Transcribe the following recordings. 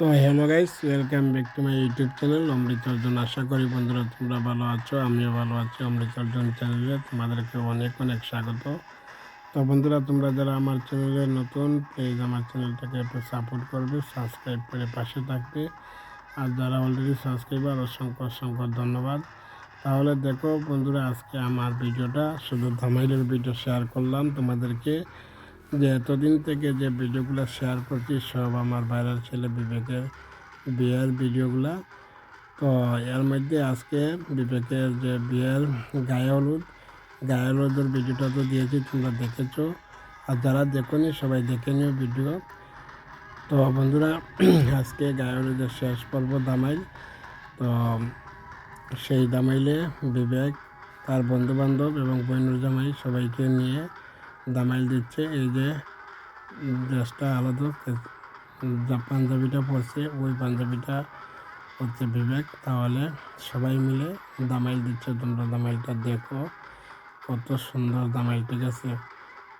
তো hello guys, welcome back to my YouTube channel Amrit Arjun. আশা করি বন্ধুরা তোমরা ভালো আছো, আমিও ভালো আছি অমৃত অর্জুন চ্যানেলে। তোমাদেরকে অনেক অনেক স্বাগত। তো বন্ধুরা, তোমরা যারা আমার চ্যানেলে নতুন প্লিজ আমার চ্যানেলটাকে একটু সাপোর্ট করবে সাবস্ক্রাইব করে পাশে থাকবে। আর যারা অলরেডি সাবস্ক্রাইবার অসংখ্য অসংখ্য ধন্যবাদ। তাহলে দেখো বন্ধুরা, আজকে আমার ভিডিওটা শুধু ধামাইলের ভিডিও শেয়ার করলাম তোমাদেরকে। যে এতদিন থেকে যে ভিডিওগুলো শেয়ার করছি, সব আমার বাইরের ছেলে বিবেকের বিয়ের ভিডিওগুলা। তো এর মধ্যে আজকে বিবেকের যে বিয়ের গায়ে হলুদ, গায়ে হলুদের ভিডিওটা তো দিয়েছি, তোমরা দেখেছ। আর যারা দেখোনি, সবাই দেখে নিও ভিডিও। তো বন্ধুরা, আজকে গায়ে হলুদের শেষ পর্ব দামাইল। তো সেই দামাইলে বিবেক, তার বন্ধুবান্ধব এবং বৈনুর জামাই সবাইকে নিয়ে দামাইল দিচ্ছে, এই যে ড্রেসটা আলাদা যা পাঞ্জাবিটা পরছে, ওই পাঞ্জাবিটা হচ্ছে বিবেক। তাহলে সবাই মিলে দামাইল দিচ্ছে, তোমরা দামাইলটা দেখো, কত সুন্দর দামাইল ঠিক আছে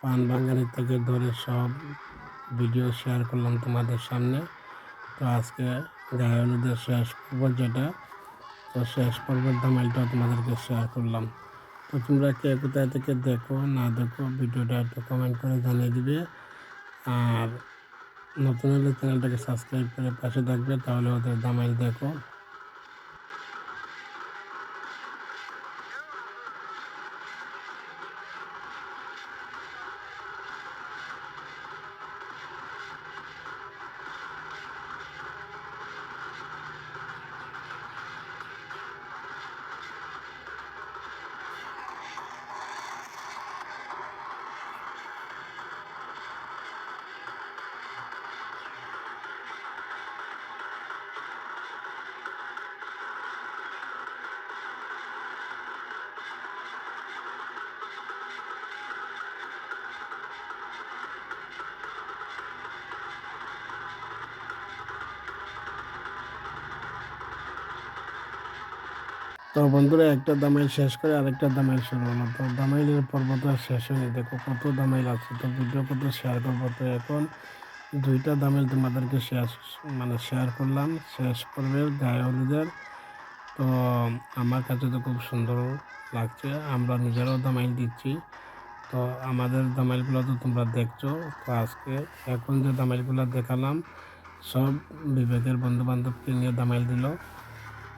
পান বাঙালি থেকে ধরে সব ভিডিও শেয়ার করলাম তোমাদের সামনে। তো আজকে গায়ে শেষ পর্ব যেটা, তো শেষ পর্বের দামাইলটা তোমাদেরকে শেয়ার করলাম। তো তোমরা কে কোথায় থেকে দেখো, না দেখো, ভিডিওটা একটু কমেন্ট করে জানিয়ে দিবে। আর নতুন হলে চ্যানেলটাকে সাবস্ক্রাইব করে পাশে থাকবে, তাহলে ওদের দামাই দেখো। তো বন্ধুরা, একটা দামাইল শেষ করে আরেকটা দামাইল শুরু হলো। তো দামাইলের পর্ব শেষ হয়নি। দেখো কত দামাইল আছে। তো ভিডিও কত শেয়ার করব তো এখন দুইটা দামাইল তোমাদেরকে শেয়ার মানে শেয়ার করলাম। শেষ পর্বের গায়ে হলুদের। তো আমার কাছে তো খুব সুন্দর লাগছে। আমরা নিজেরাও দামাইল দিচ্ছি। তো আমাদের দামাইলগুলো তো তোমরা দেখছ। তো আজকে এখন যে দামাইলগুলো দেখালাম, সব বিবেকের বন্ধু বান্ধবকে নিয়ে দামাইল দিল।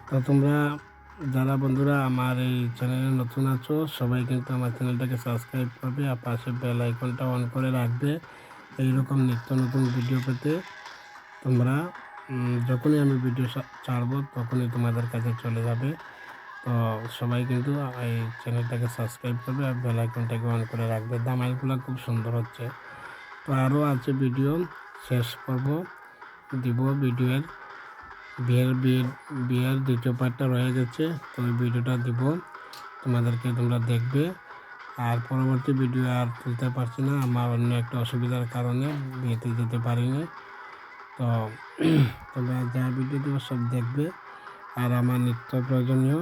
তো তোমরা যারা বন্ধুরা, আমার এই চ্যানেলে নতুন আছো, সবাই কিন্তু আমার চ্যানেলটাকে সাবস্ক্রাইব করবে আর পাশে বেল আইকনটা অন করে রাখবে। এইরকম নিত্য নতুন ভিডিও পেতে তোমরা যখনই আমি ভিডিও ছাড়বো, তখনই তোমাদের কাছে চলে যাবে। তো সবাই কিন্তু এই চ্যানেলটাকে সাবস্ক্রাইব করবে আর বেল আইকনটাকে অন করে রাখবে। দামাইলগুলো খুব সুন্দর হচ্ছে। তো আরও আছে ভিডিও শেষ পর্ব দিব ভিডিওর বিয়ের বিয়ের বিয়ের দ্বিতীয় পার্টটা রয়ে গেছে, তো ওই ভিডিওটা দিব। তোমাদেরকে তোমরা দেখবে। আর পরবর্তী ভিডিও আর তুলতে পারছি না, আমার অন্য একটা অসুবিধার কারণে বিয়েতে যেতে পারিনি। তো, তোমরা যা ভিডিও দেবো সব দেখবে। আর আমার নিত্য প্রয়োজনীয়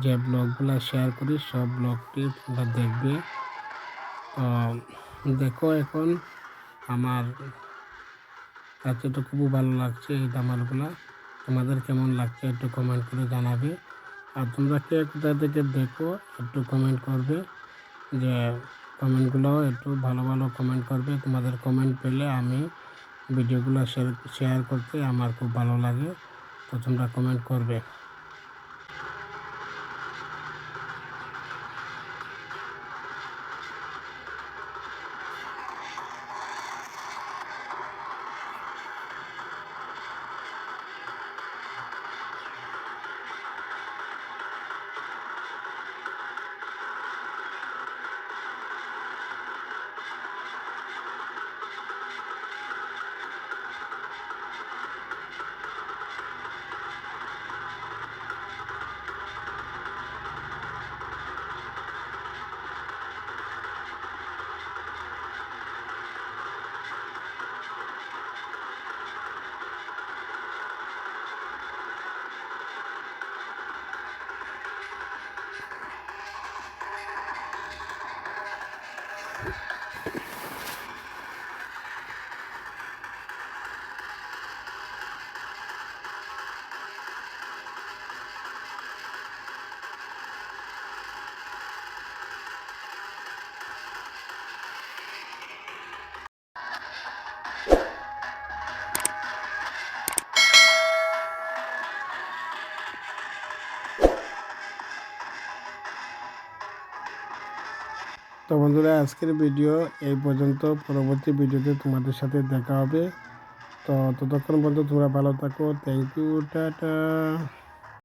যে ব্লগগুলো শেয়ার করি, সব ব্লগটি তোমরা দেখবে। তো, দেখো এখন আমার কাছে তো খুবই ভালো লাগছে এই দামালগুলা। তোমাদের কেমন লাগছে একটু কমেন্ট করে জানাবে। আর তোমরা কে কোথা থেকে দেখো, একটু কমেন্ট করবে। যে কমেন্টগুলো একটু ভালো ভালো কমেন্ট করবে। তোমাদের কমেন্ট পেলে আমি ভিডিওগুলো শেয়ার করতে আমার খুব ভালো লাগে। তো তোমরা কমেন্ট করবে। তো বন্ধুরা, আজকের ভিডিও এই পর্যন্ত। পরবর্তী ভিডিওতে তোমাদের সাথে দেখা হবে। তো ততক্ষণ পর্যন্ত তোমরা ভালো থাকো। Thank you tata.